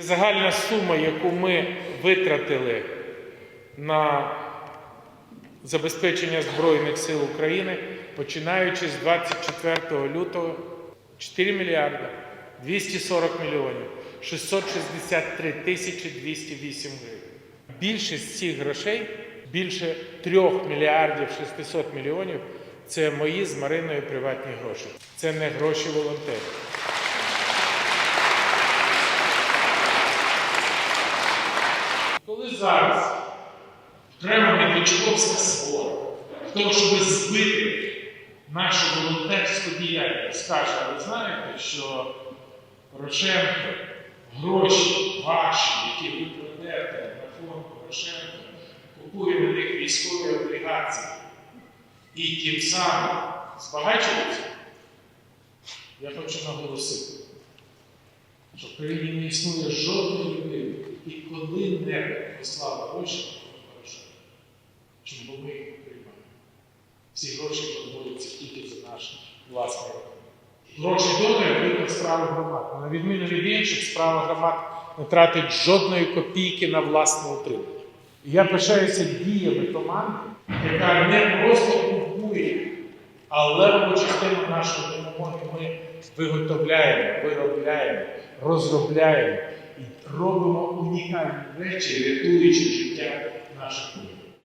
Загальна сума, яку ми витратили на забезпечення Збройних сил України, починаючи з 24 лютого, 4 мільярда 240 мільйонів 663 тисячі 208 гривень. Більшість цих грошей, більше 3 мільярдів 600 мільйонів, це мої з Мариною приватні гроші. Це не гроші волонтерів. Зараз окремо Медведчуковська свора, в тому, щоб збити нашу волонтерську діяльність, скаже, ви знаєте, що Порошенко гроші ваші, які ви кладете на фонд Порошенка, купує на них військові облігації. І тим самим збагачується, я хочу наголосити що в країні не існує жодної людини, і коли-небудь послала гроші на фонд чому ми їх приймаємо. Всі гроші формуються тільки за наш власний. Гроші донорів йдуть на справи громад. На відміну від інших, справа громад не тратить жодної копійки на власне утримання. Я пишаюся діями команди, яка не просто купує, а левову частину нашої допомоги ми виготовляємо, виробляємо, розробляємо і робимо унікальні речі, рятуючи життя наших людей.